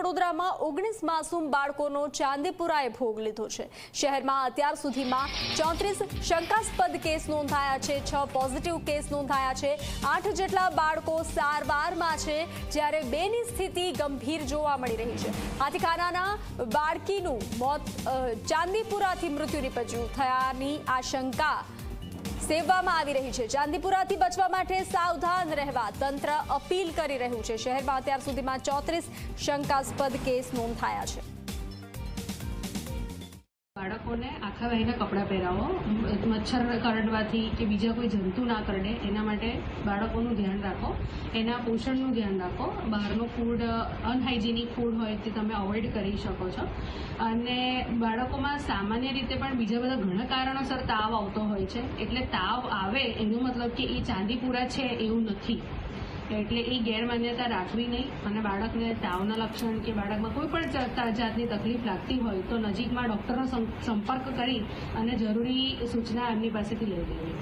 વડોદરામાં ઓગણીસ માસૂમ બાળકોનો ચાંદીપુરાએ ભોગ લીધો છે. શહેરમાં અત્યાર સુધીમાં ચોત્રીસ શંકાસ્પદ કેસ નોંધાયા છે, છ પોઝિટિવ કેસ નોંધાયા છે. આઠ જેટલા બાળકો સારવારમાં છે, જ્યારે બેની સ્થિતિ ગંભીર જોવા મળી રહી છે. હાથીખાનાના બાળકીનું મોત ચાંદીપુરાથી મૃત્યુ નિપજ્યું થયાની આશંકા સેવવામાં આવી રહી છે. ચાંદીપુરાથી બચવા માટે સાવધાન રહેવા તંત્ર અપીલ કરી રહ્યું છે. શહેરમાં અત્યાર સુધીમાં ચોત્રીસ શંકાસ્પદ કેસ નોંધાયા છે. બાળકોને આખા વહીને કપડાં પહેરાવો. મચ્છર કરડવાથી કે બીજા કોઈ જંતુ ના કરડે, એના માટે બાળકોનું ધ્યાન રાખો. એના પોષણનું ધ્યાન રાખો. બહારનું ફૂડ અનહાઇજેનિક ફૂડ હોય તે તમે અવોઇડ કરી શકો છો. અને બાળકોમાં સામાન્ય રીતે પણ બીજા બધા ઘણા કારણોસર તાવ આવતો હોય છે. એટલે તાવ આવે એનો મતલબ કે એ ચાંદીપુરા છે એવું નથી. એટલે એ ગેરમાન્યતા રાખવી નહીં. અને બાળકને તાવના લક્ષણ કે બાળકમાં કોઈ પણ જાતની તકલીફ લાગતી હોય તો નજીકમાં ડૉક્ટરનો સંપર્ક કરી અને જરૂરી સૂચના એમની પાસેથી લઈ લેવી.